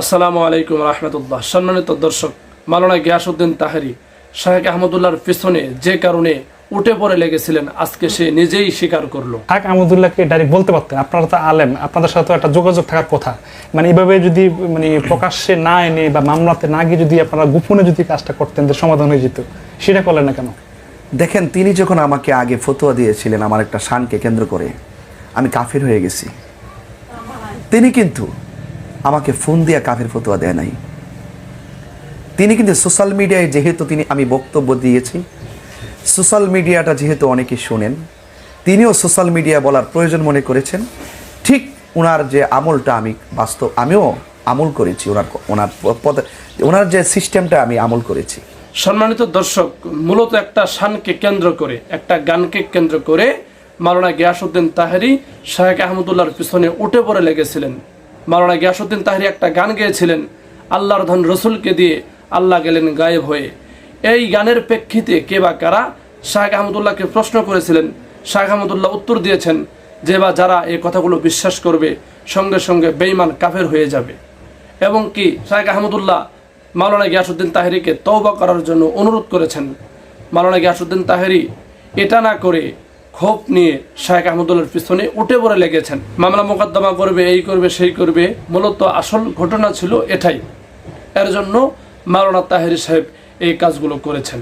আসসালামু আলাইকুম রহমতুল্লাহ। সম্মানিত দর্শক মালানা গিয়াসুদ্দিন তাহারি শাহেক আহমদুল্লাহর পিছনে যে কারণে উঠে পড়ে লেগেছিলেন আজকে সে নিজেই স্বীকার করল। থাক আহমদুল্লাহকে ডাইরেক্ট বলতে পারতেন আপনারা তো আলেম আপনাদের সাথে একটা যোগাযোগ থাকার কথা। মানে এভাবে যদি মানে প্রকাশ্যে না এনে বা মামলাতে না গিয়ে যদি আপনারা গোপনে যদি কাজটা করতেন যে সমাধান হয়ে যেত সেটা করলেন না কেন? দেখেন তিনি যখন আমাকে আগে ফতোয়া দিয়েছিলেন আমার একটা শানকে কেন্দ্র করে আমি কাফির হয়ে গেছি। তিনি কিন্তু আমাকে ফোন দিয়ে কাফের ফতোয়া দেয় নাই। তিনি কিন্তু সোশ্যাল মিডিয়ায় যেহেতু তিনি আমি বক্তব্য দিয়েছি সোশ্যাল মিডিয়াটা যেহেতু অনেকে শোনেন, তিনিও সোশ্যাল মিডিয়া বলার প্রয়োজন মনে করেছেন। ঠিক ওনার যে আমলটা আমি বাস্তব, আমিও আমল করেছি ওনার ওনার পদ ওনার যে সিস্টেমটা আমি আমল করেছি। সম্মানিত দর্শক, মূলত একটা শানকে কেন্দ্র করে, একটা গানকে কেন্দ্র করে মালানা গিয়াসুদ্দিন তাহারি শাহেক আহমদুল্লাহর পিছনে উঠে পড়ে লেগেছিলেন। মালানা গিয়াসুদ্দিন তাহারি একটা গান গেয়েছিলেন, আল্লাহর ধন রসুলকে দিয়ে আল্লাহ গেলেন গায়েব হয়ে। এই গানের প্রেক্ষিতে কে বা কারা? শাহেক আহমদুল্লাহকে প্রশ্ন করেছিলেন। শাহেক আহমদুল্লাহ উত্তর দিয়েছেন যে বা যারা এই কথাগুলো বিশ্বাস করবে, সঙ্গে সঙ্গে বেইমান কাফের হয়ে যাবে। এবং কি শাহেক আহমদুল্লাহ মাওলানা গিয়াসুদ্দিন তাহেরিকে তৌবা করার জন্য অনুরোধ করেছেন। মাওলানা গিয়াসুদ্দিন তাহেরি, এটা না করে ক্ষোভ নিয়ে শাহেখ আহমদুল্লার পিছনে উঠে পড়ে লেগেছেন। মামলা মোকদ্দমা করবে, এই করবে, সেই করবে, মূলত আসল ঘটনা ছিল এটাই। এর জন্য মাওলানা তাহেরি সাহেব এই কাজগুলো করেছেন।